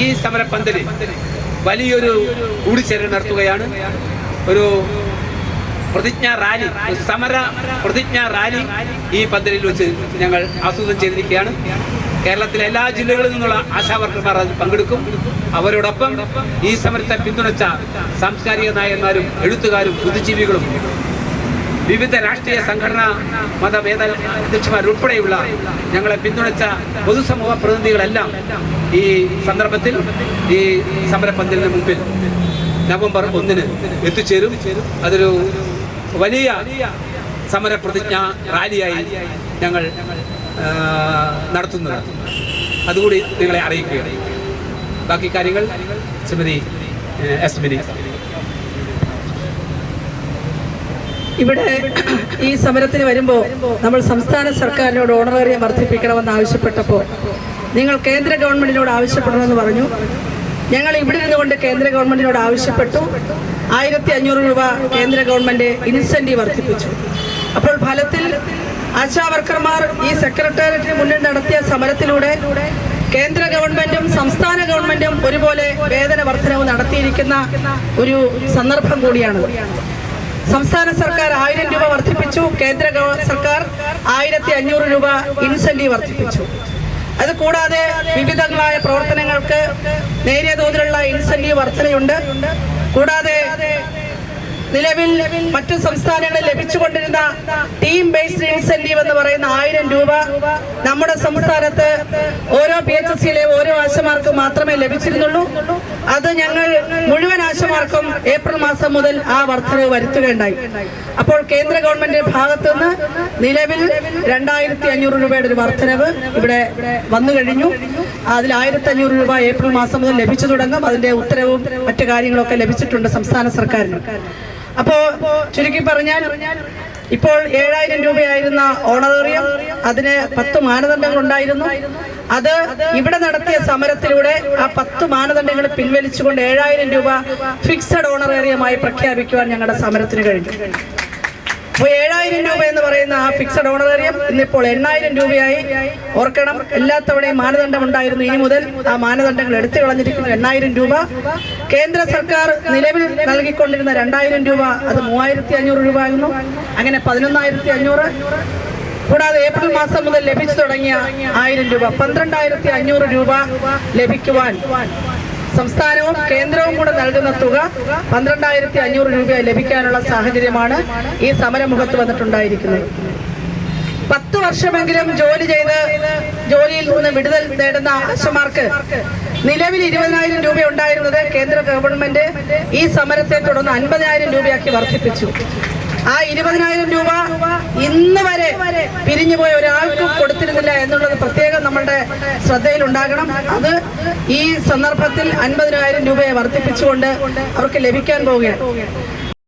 ഈ സമരപ്പന്തലിൽ വലിയൊരു കൂടിച്ചേരൽ നടത്തുകയാണ്. ഒരു പ്രതിജ്ഞാ റാലി സമര പ്രതിജ്ഞാ റാലി ഈ പന്തലിൽ വെച്ച് ഞങ്ങൾ ആസൂത്രണം ചെയ്തിരിക്കുകയാണ്. കേരളത്തിലെ എല്ലാ ജില്ലകളിൽ നിന്നുള്ള ആശാവർക്കർമാർ അതിൽ പങ്കെടുക്കും. അവരോടൊപ്പം ഈ സമരത്തെ പിന്തുണച്ച സാംസ്കാരിക നായകന്മാരും എഴുത്തുകാരും ബുദ്ധിജീവികളും വിവിധ രാഷ്ട്രീയ സംഘടനാ മതഭേദ അധ്യക്ഷന്മാരുൾപ്പെടെയുള്ള ഞങ്ങളെ പിന്തുണച്ച പൊതുസമൂഹ പ്രതിനിധികളെല്ലാം ഈ സന്ദർഭത്തിൽ ഈ സമരപന്തലിന് മുമ്പിൽ നവംബർ ഒന്നിന് എത്തിച്ചേരും. അതൊരു വലിയ സമരപ്രതിജ്ഞ റാലിയായി ഞങ്ങൾ നടത്തുന്നത്. അതുകൂടി നിങ്ങളെ അറിയിക്കുകയാണ്. ബാക്കി കാര്യങ്ങൾ ശ്രീമതി എസ് മിനി. ഇവിടെ ഈ സമരത്തിന് വരുമ്പോൾ നമ്മൾ സംസ്ഥാന സർക്കാരിനോട് ഓണറേറിയം വർദ്ധിപ്പിക്കണമെന്ന് ആവശ്യപ്പെട്ടപ്പോൾ നിങ്ങൾ കേന്ദ്ര ഗവൺമെന്റിനോട് ആവശ്യപ്പെടണമെന്ന് പറഞ്ഞു. ഞങ്ങൾ ഇവിടെ നിന്നുകൊണ്ട് കേന്ദ്ര ഗവൺമെന്റിനോട് ആവശ്യപ്പെട്ടു. ആയിരത്തി അഞ്ഞൂറ് രൂപ കേന്ദ്ര ഗവൺമെന്റ് ഇൻസെന്റീവ് വർദ്ധിപ്പിച്ചു. അപ്പോൾ ഫലത്തിൽ ആശാ വർക്കർമാർ ഈ സെക്രട്ടേറിയറ്റിന് മുന്നിൽ നടത്തിയ സമരത്തിലൂടെ കേന്ദ്ര ഗവൺമെന്റും സംസ്ഥാന ഗവൺമെന്റും ഒരുപോലെ വേതന വർധനവ് നടത്തിയിരിക്കുന്ന ഒരു സന്ദർഭം കൂടിയാണ്. സംസ്ഥാന സർക്കാർ ആയിരം രൂപ വർദ്ധിപ്പിച്ചു. കേന്ദ്ര സർക്കാർ ആയിരത്തി അഞ്ഞൂറ് രൂപ ഇൻസെന്റീവ് വർദ്ധിപ്പിച്ചു. അത് കൂടാതെ വിവിധങ്ങളായ പ്രവർത്തനങ്ങൾക്ക് നേരിയ തോതിലുള്ള ഇൻസെന്റീവ് വർധനയുണ്ട്. കൂടാതെ നിലവിൽ മറ്റു സംസ്ഥാനങ്ങളിൽ ലഭിച്ചുകൊണ്ടിരുന്ന ടീം ബേസ്ഡ് ഇൻസെന്റീവ് എന്ന് പറയുന്ന ആയിരം രൂപ നമ്മുടെ സംസ്ഥാനത്ത് ഓരോ പി എച്ച് ഓരോ ആശമാർക്കും മാത്രമേ ലഭിച്ചിരുന്നുള്ളൂ. അത് ഞങ്ങൾ മുഴുവൻ ആശമാർക്കും ഏപ്രിൽ മാസം മുതൽ ആ വർധനവ് വരുത്തുകയുണ്ടായി. അപ്പോൾ കേന്ദ്ര ഗവൺമെന്റിന്റെ ഭാഗത്തുനിന്ന് നിലവിൽ രണ്ടായിരത്തി അഞ്ഞൂറ് രൂപയുടെ ഒരു വർധനവ് ഇവിടെ വന്നു കഴിഞ്ഞു. അതിൽ ആയിരത്തി അഞ്ഞൂറ് രൂപ ഏപ്രിൽ മാസം മുതൽ ലഭിച്ചു തുടങ്ങും. അതിന്റെ ഉത്തരവും മറ്റു കാര്യങ്ങളൊക്കെ ലഭിച്ചിട്ടുണ്ട് സംസ്ഥാന സർക്കാരിന്. അപ്പോ ചുരുക്കി പറഞ്ഞാൽ ഇപ്പോൾ ഏഴായിരം രൂപയായിരുന്ന ഓണറേറിയം അതിന് പത്ത് മാനദണ്ഡങ്ങൾ ഉണ്ടായിരുന്നു. അത് ഇവിടെ നടത്തിയ സമരത്തിലൂടെ ആ പത്ത് മാനദണ്ഡങ്ങൾ പിൻവലിച്ചുകൊണ്ട് ഏഴായിരം രൂപ ഫിക്സഡ് ഓണറേറിയമായി പ്രഖ്യാപിക്കുവാൻ ഞങ്ങളുടെ സമരത്തിന് കഴിഞ്ഞു. അപ്പോൾ ഏഴായിരം രൂപ എന്ന് പറയുന്ന ആ ഫിക്സഡ് ഓണറേറിയം ഇന്നിപ്പോൾ എണ്ണായിരം രൂപയായി. ഓർക്കണം എല്ലാ തവണയും മാനദണ്ഡം ഉണ്ടായിരുന്നു. ഇനി മുതൽ ആ മാനദണ്ഡങ്ങൾ എടുത്തു കളഞ്ഞിരിക്കുന്നു. എണ്ണായിരം രൂപ. കേന്ദ്ര സർക്കാർ നിലവിൽ നൽകിക്കൊണ്ടിരുന്ന രണ്ടായിരം രൂപ അത് മൂവായിരത്തി അഞ്ഞൂറ് രൂപ ആയിരുന്നു. അങ്ങനെ പതിനൊന്നായിരത്തി അഞ്ഞൂറ് കൂടാതെ ഏപ്രിൽ മാസം മുതൽ ലഭിച്ചു തുടങ്ങിയ ആയിരം രൂപ പന്ത്രണ്ടായിരത്തി അഞ്ഞൂറ് രൂപ ലഭിക്കുവാൻ സംസ്ഥാനവും കേന്ദ്രവും കൂടെ നൽകുന്ന തുക പന്ത്രണ്ടായിരത്തി അഞ്ഞൂറ് രൂപ ലഭിക്കാനുള്ള സാഹചര്യമാണ് ഈ സമരമുഖത്ത് വന്നിട്ടുണ്ടായിരിക്കുന്നത്. പത്ത് വർഷമെങ്കിലും ജോലി ചെയ്ത് ജോലിയിൽ നിന്ന് വിടുതൽ നേടുന്ന ആശമാർക്ക് നിലവിൽ ഇരുപതിനായിരം രൂപ ഉണ്ടായിരുന്നത് കേന്ദ്ര ഗവൺമെന്റ് ഈ സമരത്തെ തുടർന്ന് അൻപതിനായിരം രൂപയാക്കി വർദ്ധിപ്പിച്ചു. ആ ഇരുപതിനായിരം രൂപ ഇന്ന് വരെ പിരിഞ്ഞുപോയ ഒരാൾക്കും കൊടുത്തിരുന്നില്ല എന്നുള്ളത് പ്രത്യേകം ശ്രദ്ധയിലുണ്ടാകണം. അത് ഈ സന്ദർഭത്തിൽ അൻപതിനായിരം രൂപയെ വർദ്ധിപ്പിച്ചുകൊണ്ട് അവർക്ക് ലഭിക്കാൻ പോവുകയാണ്.